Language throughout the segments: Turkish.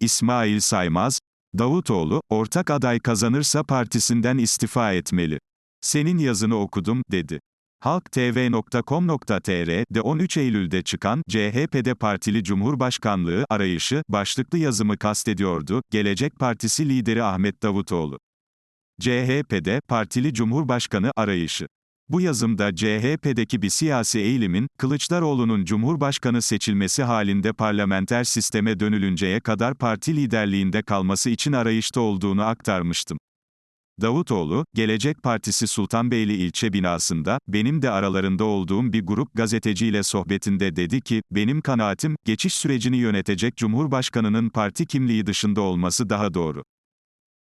İsmail Saymaz, Davutoğlu, ortak aday kazanırsa partisinden istifa etmeli. Senin yazını okudum, dedi. Halktv.com.tr'de 13 Eylül'de çıkan CHP'de partili Cumhurbaşkanlığı arayışı başlıklı yazımı kastediyordu. Gelecek Partisi lideri Ahmet Davutoğlu. CHP'de partili Cumhurbaşkanı arayışı. Bu yazımda CHP'deki bir siyasi eğilimin, Kılıçdaroğlu'nun Cumhurbaşkanı seçilmesi halinde parlamenter sisteme dönülünceye kadar parti liderliğinde kalması için arayışta olduğunu aktarmıştım. Davutoğlu, Gelecek Partisi Sultanbeyli ilçe binasında, benim de aralarında olduğum bir grup gazeteciyle sohbetinde dedi ki, benim kanaatim, geçiş sürecini yönetecek Cumhurbaşkanının parti kimliği dışında olması daha doğru.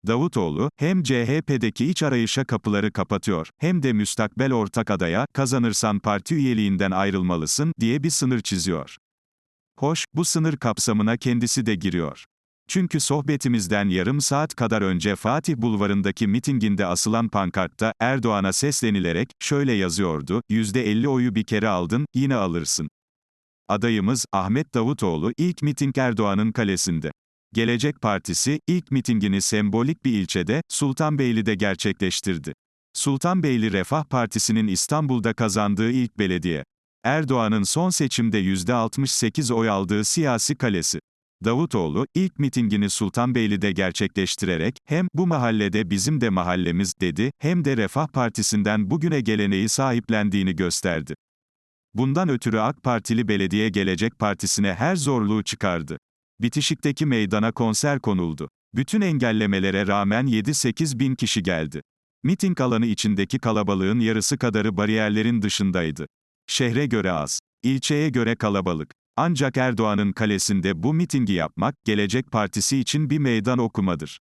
Davutoğlu, hem CHP'deki iç arayışa kapıları kapatıyor, hem de müstakbel ortak adaya, kazanırsan parti üyeliğinden ayrılmalısın, diye bir sınır çiziyor. Hoş, bu sınır kapsamına kendisi de giriyor. Çünkü sohbetimizden yarım saat kadar önce Fatih Bulvarı'ndaki mitinginde asılan pankartta, Erdoğan'a seslenilerek, şöyle yazıyordu, %50 oyu bir kere aldın, yine alırsın. Adayımız, Ahmet Davutoğlu, ilk miting Erdoğan'ın kalesinde. Gelecek Partisi, ilk mitingini sembolik bir ilçede, Sultanbeyli'de gerçekleştirdi. Sultanbeyli Refah Partisi'nin İstanbul'da kazandığı ilk belediye. Erdoğan'ın son seçimde %68 oy aldığı siyasi kalesi. Davutoğlu, ilk mitingini Sultanbeyli'de gerçekleştirerek, hem bu mahallede bizim de mahallemiz, dedi, hem de Refah Partisi'nden bugüne geleneği sahiplendiğini gösterdi. Bundan ötürü AK Partili Belediye Gelecek Partisi'ne her zorluğu çıkardı. Bitişikteki meydana konser konuldu. Bütün engellemelere rağmen 7-8 bin kişi geldi. Miting alanı içindeki kalabalığın yarısı kadarı bariyerlerin dışındaydı. Şehre göre az, ilçeye göre kalabalık. Ancak Erdoğan'ın kalesinde bu mitingi yapmak, Gelecek Partisi için bir meydan okumadır.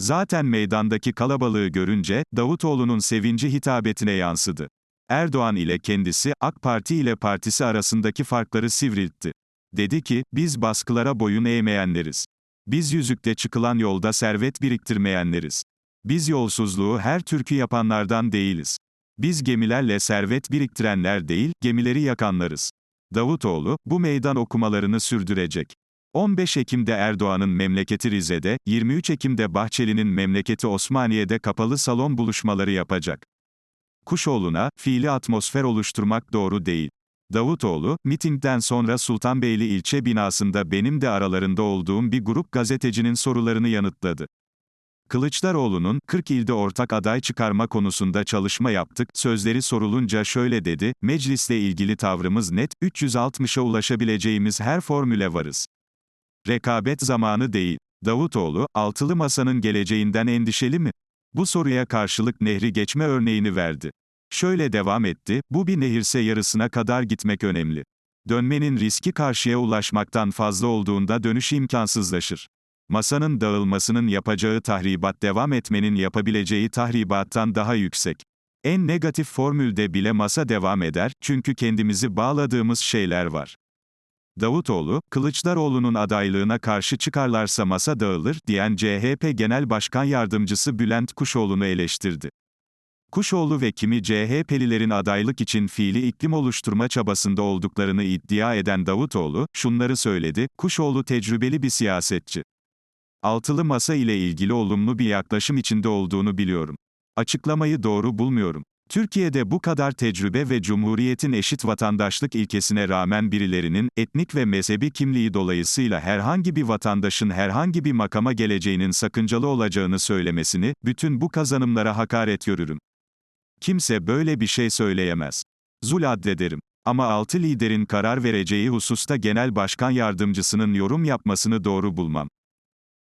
Zaten meydandaki kalabalığı görünce, Davutoğlu'nun sevinci hitabetine yansıdı. Erdoğan ile kendisi, AK Parti ile partisi arasındaki farkları sivriltti. Dedi ki, biz baskılara boyun eğmeyenleriz. Biz yüzükle çıkılan yolda servet biriktirmeyenleriz. Biz yolsuzluğu her türkü yapanlardan değiliz. Biz gemilerle servet biriktirenler değil, gemileri yakanlarız. Davutoğlu, bu meydan okumalarını sürdürecek. 15 Ekim'de Erdoğan'ın memleketi Rize'de, 23 Ekim'de Bahçeli'nin memleketi Osmaniye'de kapalı salon buluşmaları yapacak. Kuşoğlu'na, fiili atmosfer oluşturmak doğru değil. Davutoğlu, mitingden sonra Sultanbeyli ilçe binasında benim de aralarında olduğum bir grup gazetecinin sorularını yanıtladı. Kılıçdaroğlu'nun 40 ilde ortak aday çıkarma konusunda çalışma yaptık sözleri sorulunca şöyle dedi, meclisle ilgili tavrımız net, 360'a ulaşabileceğimiz her formüle varız. Rekabet zamanı değil. Davutoğlu, altılı masanın geleceğinden endişeli mi? Bu soruya karşılık nehri geçme örneğini verdi. Şöyle devam etti, bu bir nehirse yarısına kadar gitmek önemli. Dönmenin riski karşıya ulaşmaktan fazla olduğunda dönüş imkansızlaşır. Masanın dağılmasının yapacağı tahribat devam etmenin yapabileceği tahribattan daha yüksek. En negatif formülde bile masa devam eder, çünkü kendimizi bağladığımız şeyler var. Davutoğlu, Kılıçdaroğlu'nun adaylığına karşı çıkarlarsa masa dağılır, diyen CHP Genel Başkan Yardımcısı Bülent Kuşoğlu'nu eleştirdi. Kuşoğlu ve kimi CHP'lilerin adaylık için fiili iklim oluşturma çabasında olduklarını iddia eden Davutoğlu, şunları söyledi, Kuşoğlu tecrübeli bir siyasetçi. Altılı masa ile ilgili olumlu bir yaklaşım içinde olduğunu biliyorum. Açıklamayı doğru bulmuyorum. Türkiye'de bu kadar tecrübe ve Cumhuriyet'in eşit vatandaşlık ilkesine rağmen birilerinin, etnik ve mezhebi kimliği dolayısıyla herhangi bir vatandaşın herhangi bir makama geleceğinin sakıncalı olacağını söylemesini, bütün bu kazanımlara hakaret görürüm. Kimse böyle bir şey söyleyemez. Zul addederim. Ama altı liderin karar vereceği hususta genel başkan yardımcısının yorum yapmasını doğru bulmam.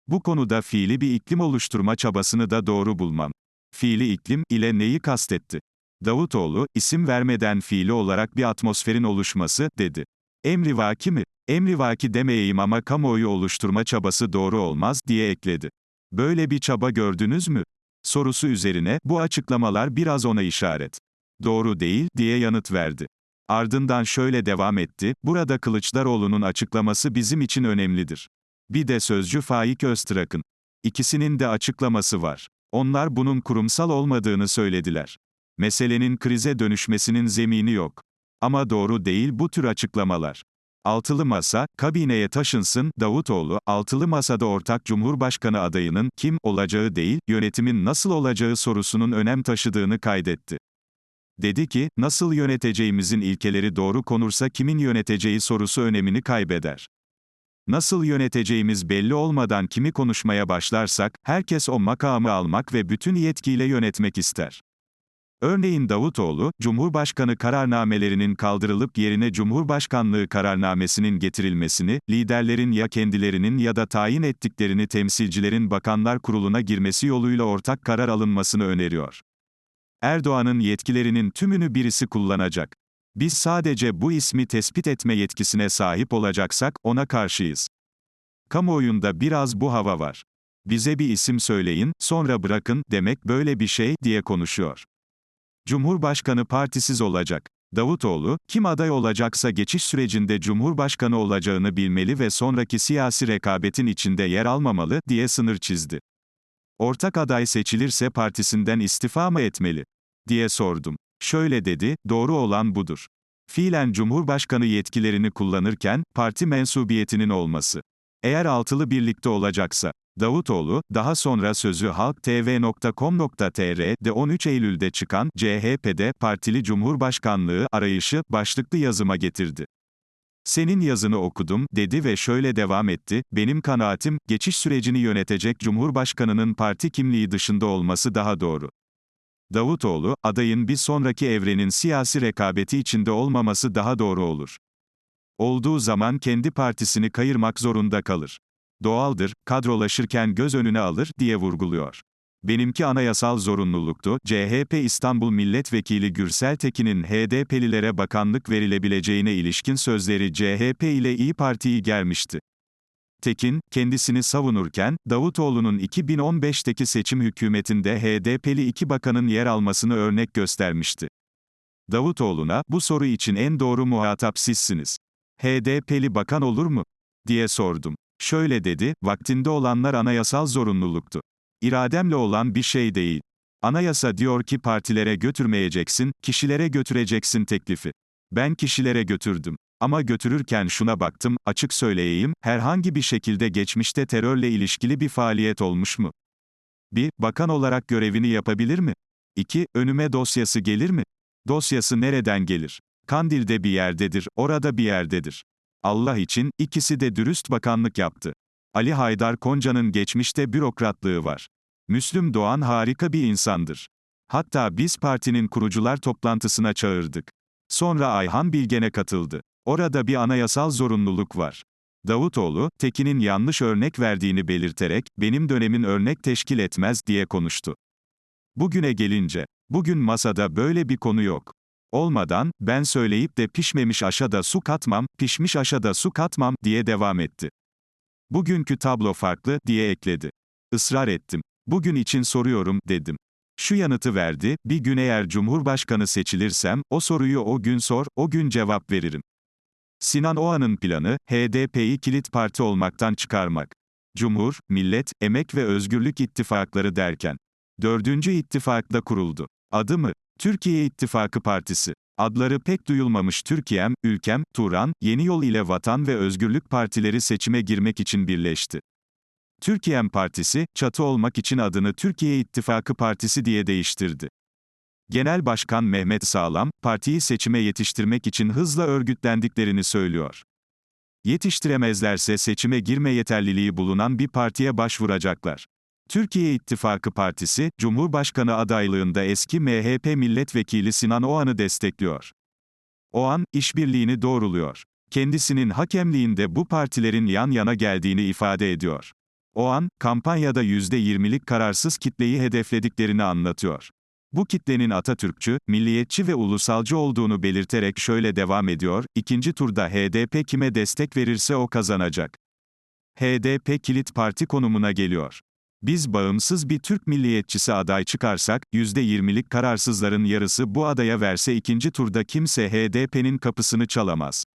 Bu konuda fiili bir iklim oluşturma çabasını da doğru bulmam. Fiili iklim ile neyi kastetti? Davutoğlu, isim vermeden fiili olarak bir atmosferin oluşması, dedi. Emrivaki mi? Emrivaki demeyeyim ama kamuoyu oluşturma çabası doğru olmaz, diye ekledi. Böyle bir çaba gördünüz mü? Sorusu üzerine, bu açıklamalar biraz ona işaret. Doğru değil, diye yanıt verdi. Ardından şöyle devam etti, burada Kılıçdaroğlu'nun açıklaması bizim için önemlidir. Bir de sözcü Faik Öztrak'ın. İkisinin de açıklaması var. Onlar bunun kurumsal olmadığını söylediler. Meselenin krize dönüşmesinin zemini yok. Ama doğru değil bu tür açıklamalar. Altılı Masa, kabineye taşınsın, Davutoğlu, Altılı Masa'da ortak Cumhurbaşkanı adayının, kim, olacağı değil, yönetimin nasıl olacağı sorusunun önem taşıdığını kaydetti. Dedi ki, nasıl yöneteceğimizin ilkeleri doğru konursa kimin yöneteceği sorusu önemini kaybeder. Nasıl yöneteceğimiz belli olmadan kimi konuşmaya başlarsak, herkes o makamı almak ve bütün yetkiyle yönetmek ister. Örneğin Davutoğlu, Cumhurbaşkanı kararnamelerinin kaldırılıp yerine Cumhurbaşkanlığı kararnamesinin getirilmesini, liderlerin ya kendilerinin ya da tayin ettiklerini temsilcilerin bakanlar kuruluna girmesi yoluyla ortak karar alınmasını öneriyor. Erdoğan'ın yetkilerinin tümünü birisi kullanacak. Biz sadece bu ismi tespit etme yetkisine sahip olacaksak, ona karşıyız. Kamuoyunda biraz bu hava var. Bize bir isim söyleyin, sonra bırakın, demek böyle bir şey, diye konuşuyor. Cumhurbaşkanı partisiz olacak. Davutoğlu, kim aday olacaksa geçiş sürecinde Cumhurbaşkanı olacağını bilmeli ve sonraki siyasi rekabetin içinde yer almamalı, diye sınır çizdi. Ortak aday seçilirse partisinden istifa mı etmeli? diye sordum. Şöyle dedi, doğru olan budur. Fiilen Cumhurbaşkanı yetkilerini kullanırken, parti mensubiyetinin olması. Eğer altılı birlikte olacaksa, Davutoğlu, daha sonra sözü halktv.com.tr'de 13 Eylül'de çıkan CHP'de partili Cumhurbaşkanlığı arayışı başlıklı yazıma getirdi. Senin yazını okudum, dedi ve şöyle devam etti, benim kanaatim, geçiş sürecini yönetecek Cumhurbaşkanının parti kimliği dışında olması daha doğru. Davutoğlu, adayın bir sonraki evrenin siyasi rekabeti içinde olmaması daha doğru olur. Olduğu zaman kendi partisini kayırmak zorunda kalır. Doğaldır, kadrolaşırken göz önüne alır, diye vurguluyor. Benimki anayasal zorunluluktu. CHP İstanbul Milletvekili Gürsel Tekin'in HDP'lilere bakanlık verilebileceğine ilişkin sözleri CHP ile İyi Parti'yi gelmişti. Tekin, kendisini savunurken, Davutoğlu'nun 2015'teki seçim hükümetinde HDP'li iki bakanın yer almasını örnek göstermişti. Davutoğlu'na, bu soru için en doğru muhatap sizsiniz. HDP'li bakan olur mu? diye sordum. Şöyle dedi, vaktinde olanlar anayasal zorunluluktu. İrademle olan bir şey değil. Anayasa diyor ki partilere götürmeyeceksin, kişilere götüreceksin teklifi. Ben kişilere götürdüm. Ama götürürken şuna baktım, açık söyleyeyim, herhangi bir şekilde geçmişte terörle ilişkili bir faaliyet olmuş mu? 1. Bakan olarak görevini yapabilir mi? 2. Önüme dosyası gelir mi? Dosyası nereden gelir? Kandil'de bir yerdedir, orada bir yerdedir. Allah için, ikisi de dürüst bakanlık yaptı. Ali Haydar Konca'nın geçmişte bürokratlığı var. Müslüm Doğan harika bir insandır. Hatta biz partinin kurucular toplantısına çağırdık. Sonra Ayhan Bilgen'e katıldı. Orada bir anayasal zorunluluk var. Davutoğlu, Tekin'in yanlış örnek verdiğini belirterek, benim dönemin örnek teşkil etmez diye konuştu. Bugüne gelince, bugün masada böyle bir konu yok. Olmadan, ben söyleyip de pişmemiş aşada su katmam, pişmiş aşada su katmam, diye devam etti. Bugünkü tablo farklı, diye ekledi. Israr ettim. Bugün için soruyorum, dedim. Şu yanıtı verdi, bir gün eğer Cumhurbaşkanı seçilirsem, o soruyu o gün sor, o gün cevap veririm. Sinan Oğan'ın planı, HDP'yi kilit parti olmaktan çıkarmak. Cumhur, Millet, Emek ve Özgürlük İttifakları derken. Dördüncü ittifakla kuruldu. Adı mı? Türkiye İttifakı Partisi. Adları pek duyulmamış Türkiye'm, Ülkem, Turan, Yeni Yol ile Vatan ve Özgürlük Partileri seçime girmek için birleşti. Türkiye'm Partisi, çatı olmak için adını Türkiye İttifakı Partisi diye değiştirdi. Genel Başkan Mehmet Sağlam, partiyi seçime yetiştirmek için hızla örgütlendiklerini söylüyor. Yetiştiremezlerse seçime girme yeterliliği bulunan bir partiye başvuracaklar. Türkiye İttifakı Partisi, Cumhurbaşkanı adaylığında eski MHP milletvekili Sinan Oğan'ı destekliyor. Oğan, işbirliğini doğruluyor. Kendisinin hakemliğinde bu partilerin yan yana geldiğini ifade ediyor. Oğan, kampanyada %20'lik kararsız kitleyi hedeflediklerini anlatıyor. Bu kitlenin Atatürkçü, milliyetçi ve ulusalcı olduğunu belirterek şöyle devam ediyor, ikinci turda HDP kime destek verirse o kazanacak. HDP kilit parti konumuna geliyor. Biz bağımsız bir Türk milliyetçisi aday çıkarsak, %20'lik kararsızların yarısı bu adaya verse ikinci turda kimse HDP'nin kapısını çalamaz.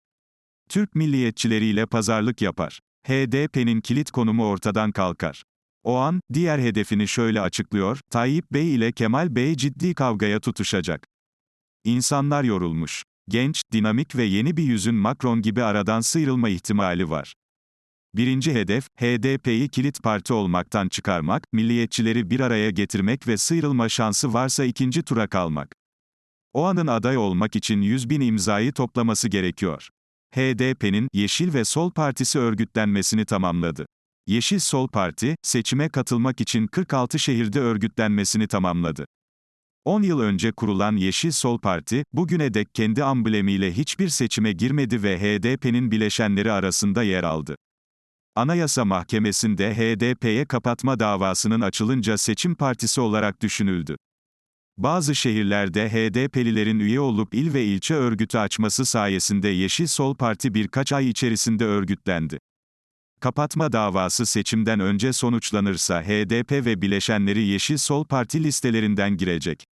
Türk milliyetçileriyle pazarlık yapar. HDP'nin kilit konumu ortadan kalkar. O an, diğer hedefini şöyle açıklıyor, Tayyip Bey ile Kemal Bey ciddi kavgaya tutuşacak. İnsanlar yorulmuş. Genç, dinamik ve yeni bir yüzün Macron gibi aradan sıyrılma ihtimali var. Birinci hedef, HDP'yi kilit parti olmaktan çıkarmak, milliyetçileri bir araya getirmek ve sıyrılma şansı varsa ikinci tura kalmak. O anın aday olmak için 100 bin imzayı toplaması gerekiyor. HDP'nin Yeşil ve Sol Partisi örgütlenmesini tamamladı. Yeşil Sol Parti, seçime katılmak için 46 şehirde örgütlenmesini tamamladı. 10 yıl önce kurulan Yeşil Sol Parti, bugüne dek kendi amblemiyle hiçbir seçime girmedi ve HDP'nin bileşenleri arasında yer aldı. Anayasa Mahkemesi'nde HDP'ye kapatma davasının açılınca seçim partisi olarak düşünüldü. Bazı şehirlerde HDP'lilerin üye olup il ve ilçe örgütü açması sayesinde Yeşil Sol Parti birkaç ay içerisinde örgütlendi. Kapatma davası seçimden önce sonuçlanırsa HDP ve bileşenleri Yeşil Sol Parti listelerinden girecek.